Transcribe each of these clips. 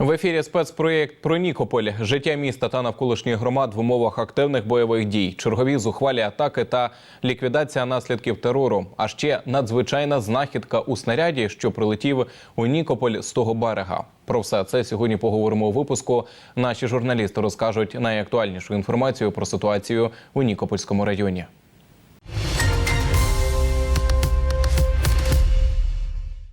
В ефірі спецпроєкт про Нікополь, життя міста та навколишніх громад в умовах активних бойових дій, чергові зухвалі атаки та ліквідація наслідків терору. А ще надзвичайна знахідка у снаряді, що прилетів у Нікополь з того берега. Про все це сьогодні поговоримо у випуску. Наші журналісти розкажуть найактуальнішу інформацію про ситуацію у Нікопольському районі.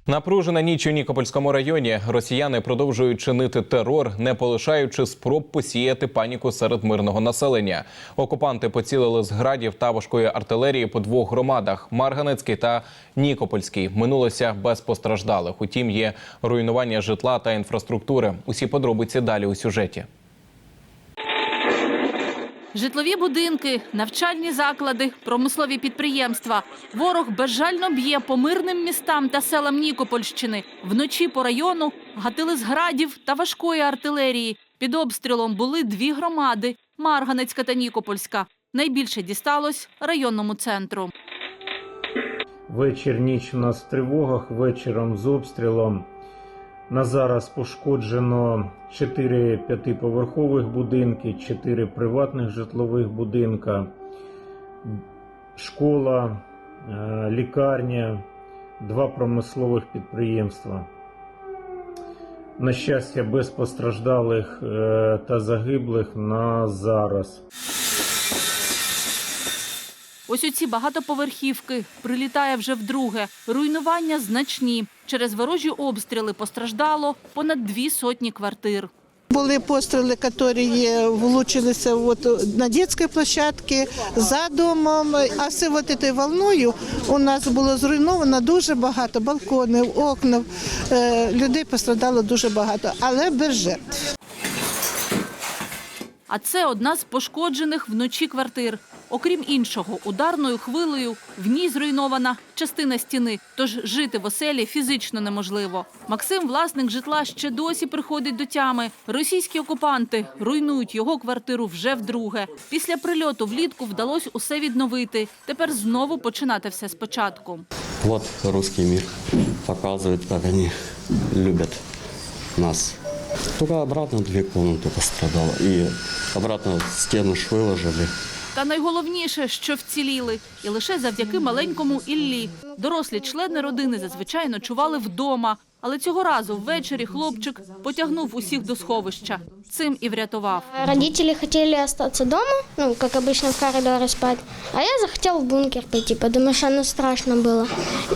Напружена ніч у Нікопольському районі. Росіяни продовжують чинити терор, не полишаючи спроб посіяти паніку серед мирного населення. Окупанти поцілили з градів та важкої артилерії по двох громадах: Марганецький та Нікопольський. Минулося без постраждалих. Утім, є руйнування житла та інфраструктури. Усі подробиці далі у сюжеті. Житлові будинки, навчальні заклади, промислові підприємства. Ворог безжально б'є по мирним містам та селам Нікопольщини. Вночі по району гатили з градів та важкої артилерії. Під обстрілом були дві громади – Марганецька та Нікопольська. Найбільше дісталось районному центру. Вечір ніч у нас в тривогах, вечором з обстрілом. На зараз пошкоджено 4 п'ятиповерхових будинки, 4 приватних житлових будинка, школа, е, лікарня, два промислових підприємства. На щастя, без постраждалих е, та загиблих на зараз. Ось у ці багатоповерхівки прилітає вже вдруге. Руйнування значні. Через ворожі обстріли постраждало понад дві сотні квартир. Були постріли, які влучилися от на дитячій площадці, за домом. А все от цією волною у нас було зруйновано дуже багато балконів, окнів. Е, Людей пострадало дуже багато, але без жертв. А це одна з пошкоджених вночі квартир. Окрім іншого, ударною хвилею в ній зруйнована частина стіни, тож жити в оселі фізично неможливо. Максим, власник житла, ще досі приходить до тями. Російські окупанти руйнують його квартиру вже вдруге. Після прильоту влітку вдалося усе відновити. Тепер знову починати все спочатку. Вот русский мир показывает, как они любят нас. Только обратно две комнаты пострадало. И обратно стену ж выложили. Та найголовніше, що вціліли, і лише завдяки маленькому Іллі. Дорослі члени родини зазвичай ночували вдома. Але цього разу ввечері хлопчик потягнув усіх до сховища. Цим і врятував. Родители хотели остаться дома, ну, как обычно, в коридоре спать. А я захотел в бункер пойти, потому что ну, страшно было.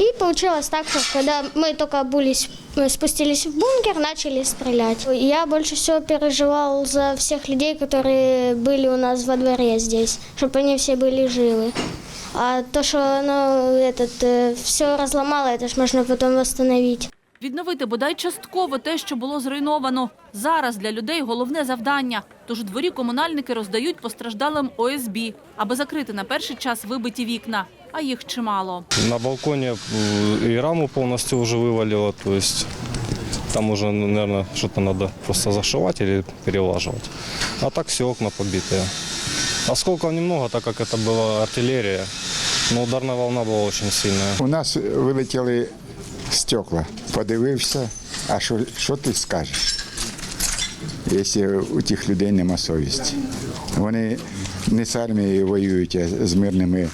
И получилось так, что когда мы только обулись, мы спустились в бункер, начали стрелять. Я больше всего переживал за всех людей, которые были у нас во дворе здесь, чтобы они все были живы. А то, что оно этот, все разломало, это ж можно потом восстановить. Відновити бодай частково те, що було зруйновано. Зараз для людей головне завдання. Тож у дворі комунальники роздають постраждалим ОСБ, аби закрити на перший час вибиті вікна. А їх чимало. На балконе э, и раму полностью уже вывалило, то есть там уже, наверное, что-то надо просто зашивать или перелаживать. А так все окна побитые. Осколков немного, так как это была артиллерия, но ударная волна была очень сильная. У нас вилетіли стекла. Подивився, а що, що ти скажеш, якщо у тих людей нема совісті? Вони не з армією воюють, а з мирними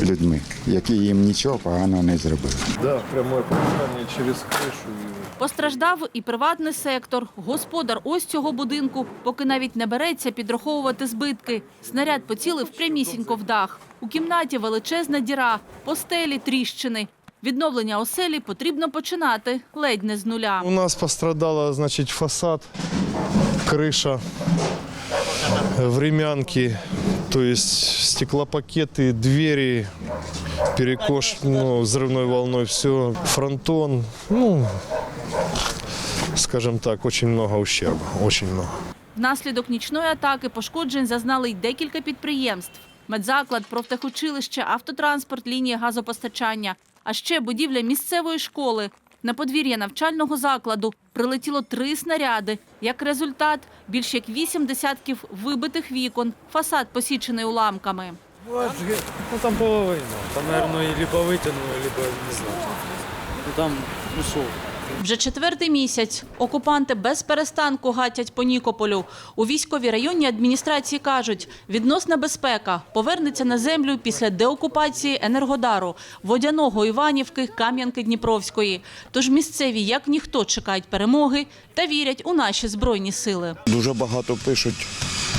людьми, які їм нічого поганого не зробили. Да, прямое попадание через крышу. и Постраждав і приватний сектор. Господар ось цього будинку, поки навіть не береться підраховувати збитки. Снаряд поцілив прямісінько в дах. У кімнаті величезна діра, постелі тріщини. Відновлення оселі потрібно починати ледь не з нуля. У нас пострадала, значит, фасад, крыша, времянки, то есть стеклопакеты, двери, перекош, ну, взрывной волной все, фронтон, ну, скажем так, очень много ущерба, очень много. Внаслідок нічної атаки пошкоджень зазнали й декілька підприємств. Медзаклад, профтехучилище, автотранспорт, лінії газопостачання, а ще будівля місцевої школи. На подвір'я навчального закладу прилетіло три снаряди. Як результат, більш як вісім десятків вибитих вікон, фасад посічений уламками. Ну там половина. Там, наверное, либо витягнули, либо не знаю. Ну там ушел Вже четвертий місяць окупанти без перестанку гатять по Нікополю. У військовій районній адміністрації кажуть, відносна безпека повернеться на землю після деокупації Енергодару, Водяного Іванівки, Кам'янки Дніпровської. Тож місцеві, як ніхто, чекають перемоги та вірять у наші збройні сили. Дуже багато пишуть,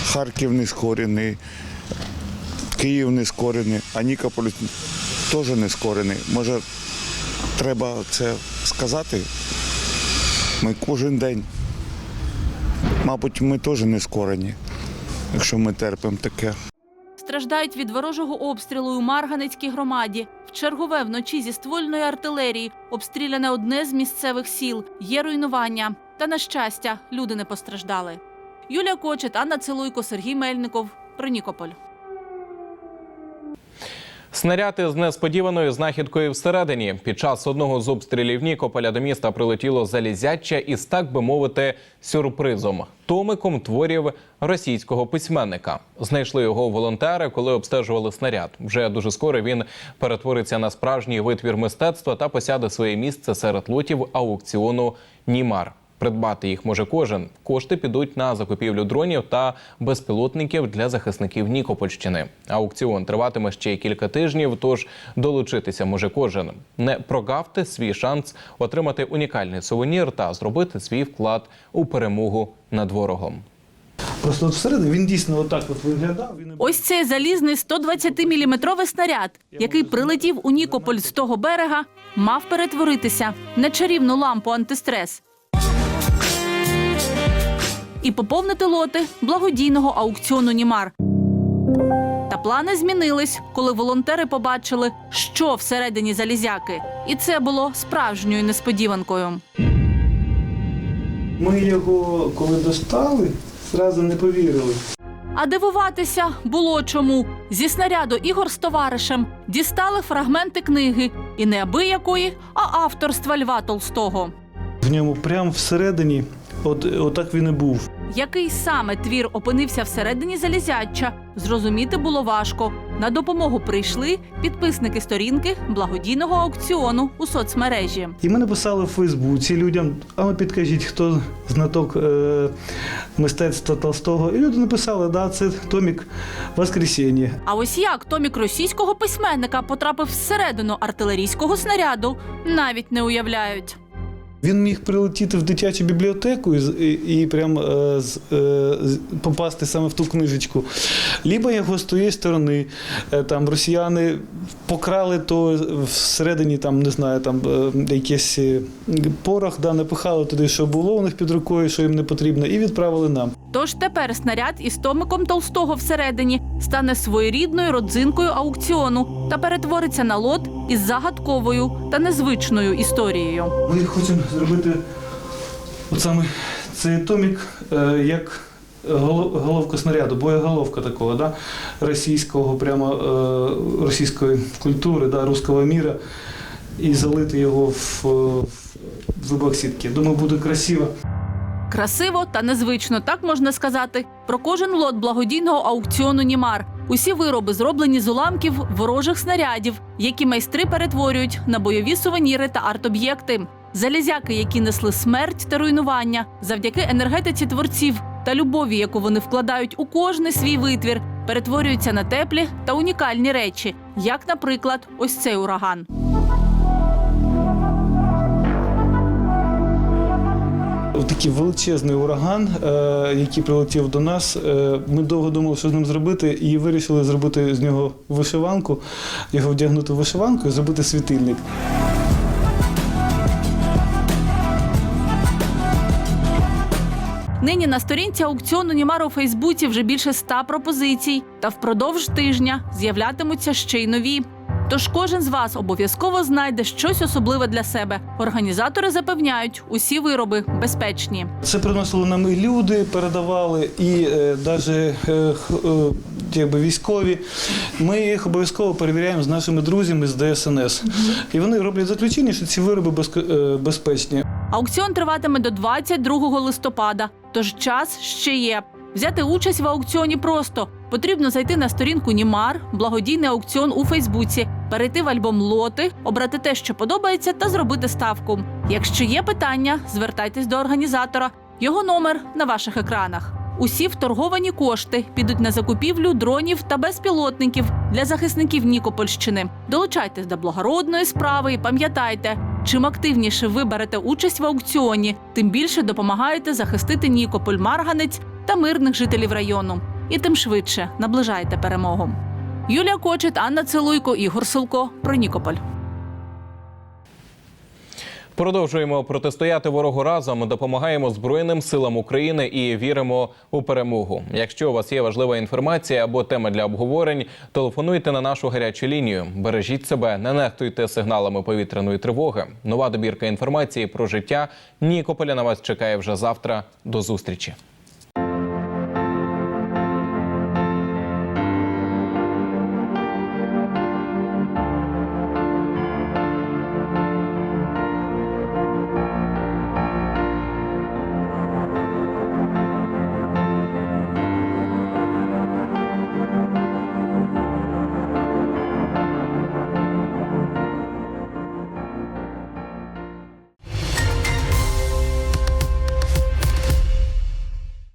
Харків не скорений, Київ не скорений, а Нікополь теж не скорений. Може, треба це сказати? Ми кожен день. Мабуть, ми теж не скорені, якщо ми терпимо таке. Страждають від ворожого обстрілу у Марганецькій громаді. В чергове вночі зі ствольної артилерії обстріляне одне з місцевих сіл. Є руйнування. Та, на щастя, люди не постраждали. Юлія Кочет, Анна Целуйко, Сергій Мельников. Про Нікополь. Снаряд із несподіваною знахідкою всередині. Під час одного з обстрілів Нікополя до міста прилетіло залізяча із, так би мовити, сюрпризом томиком творів російського письменника. Знайшли його волонтери, коли обстежували снаряд. Вже дуже скоро він перетвориться на справжній витвір мистецтва та посяде своє місце серед лотів аукціону Німар. Придбати їх може кожен. Кошти підуть на закупівлю дронів та безпілотників для захисників Нікопольщини. Аукціон триватиме ще кілька тижнів, тож долучитися може кожен. Не прогавте свій шанс отримати унікальний сувенір та зробити свій вклад у перемогу над ворогом. Просто от всередині він дійсно отак от виглядав. Він... Ось цей залізний 120-мм снаряд, який прилетів у Нікополь з того берега, мав перетворитися на чарівну лампу антистрес. І поповнити лоти благодійного аукціону Німар. Та плани змінились, коли волонтери побачили, що всередині залізяки. І це було справжньою несподіванкою. Ми його, коли достали, зразу не повірили. А дивуватися було чому. Зі снаряду Ігор з товаришем дістали фрагменти книги і не абиякої, а авторства Льва Толстого. В ньому прямо всередині, от, отак він і був. Який саме твір опинився всередині залізяча, зрозуміти було важко. На допомогу прийшли підписники сторінки благодійного аукціону у соцмережі. І ми написали в Фейсбуці людям, а ви підкажіть, хто знаток е, мистецтва Толстого. І люди написали, да, це Томік Воскресіння. А ось як томік російського письменника потрапив всередину артилерійського снаряду, навіть не уявляють. Він міг прилетіти в дитячу бібліотеку і, і, прям е, з, е, попасти саме в ту книжечку. Либо його з тієї сторони, е, там росіяни покрали то всередині, там, не знаю, там е, якийсь е, порох, да, напихали туди, що було у них під рукою, що їм не потрібно, і відправили нам. Тож тепер снаряд із томиком Толстого всередині стане своєрідною родзинкою аукціону та перетвориться на лот із загадковою та незвичною історією. Ми хочемо зробити от саме цей томік е, як головка снаряду, боєголовка такого, да, російського, прямо е, російської культури, да, руського міра, і залити його в, в вибах сітки. Думаю, буде красиво. Красиво та незвично, так можна сказати, про кожен лот благодійного аукціону Німар. Усі вироби зроблені з уламків ворожих снарядів, які майстри перетворюють на бойові сувеніри та арт-об'єкти. Залізяки, які несли смерть та руйнування, завдяки енергетиці творців та любові, яку вони вкладають у кожний свій витвір, перетворюються на теплі та унікальні речі, як, наприклад, ось цей ураган. Такий величезний ураган, е, який прилетів до нас. е, Ми довго думали, що з ним зробити, і вирішили зробити з нього вишиванку, його вдягнути в вишиванку і зробити світильник. Нині на сторінці аукціону Німар у Фейсбуці вже більше ста пропозицій, та впродовж тижня з'являтимуться ще й нові. Тож кожен з вас обов'язково знайде щось особливе для себе. Організатори запевняють, усі вироби безпечні. Це приносили нам і люди, передавали, і навіть якби військові. Ми їх обов'язково перевіряємо з нашими друзями з ДСНС. І вони роблять заключення, що ці вироби е, безпечні. Аукціон триватиме до 22 листопада, тож час ще є. Взяти участь в аукціоні просто потрібно зайти на сторінку Німар, благодійний аукціон у Фейсбуці, перейти в альбом лоти, обрати те, що подобається, та зробити ставку. Якщо є питання, звертайтесь до організатора. Його номер на ваших екранах. Усі вторговані кошти підуть на закупівлю дронів та безпілотників для захисників Нікопольщини. Долучайтесь до благородної справи і пам'ятайте, чим активніше ви берете участь в аукціоні, тим більше допомагаєте захистити Нікополь, Марганець та мирних жителів району. І тим швидше наближаєте перемогу. Юлія Кочет, Анна Целуйко, Ігор Силко про Нікополь. Продовжуємо протистояти ворогу разом, допомагаємо Збройним силам України і віримо у перемогу. Якщо у вас є важлива інформація або тема для обговорень, телефонуйте на нашу гарячу лінію. Бережіть себе, не нехтуйте сигналами повітряної тривоги. Нова добірка інформації про життя Нікополя на вас чекає вже завтра. До зустрічі.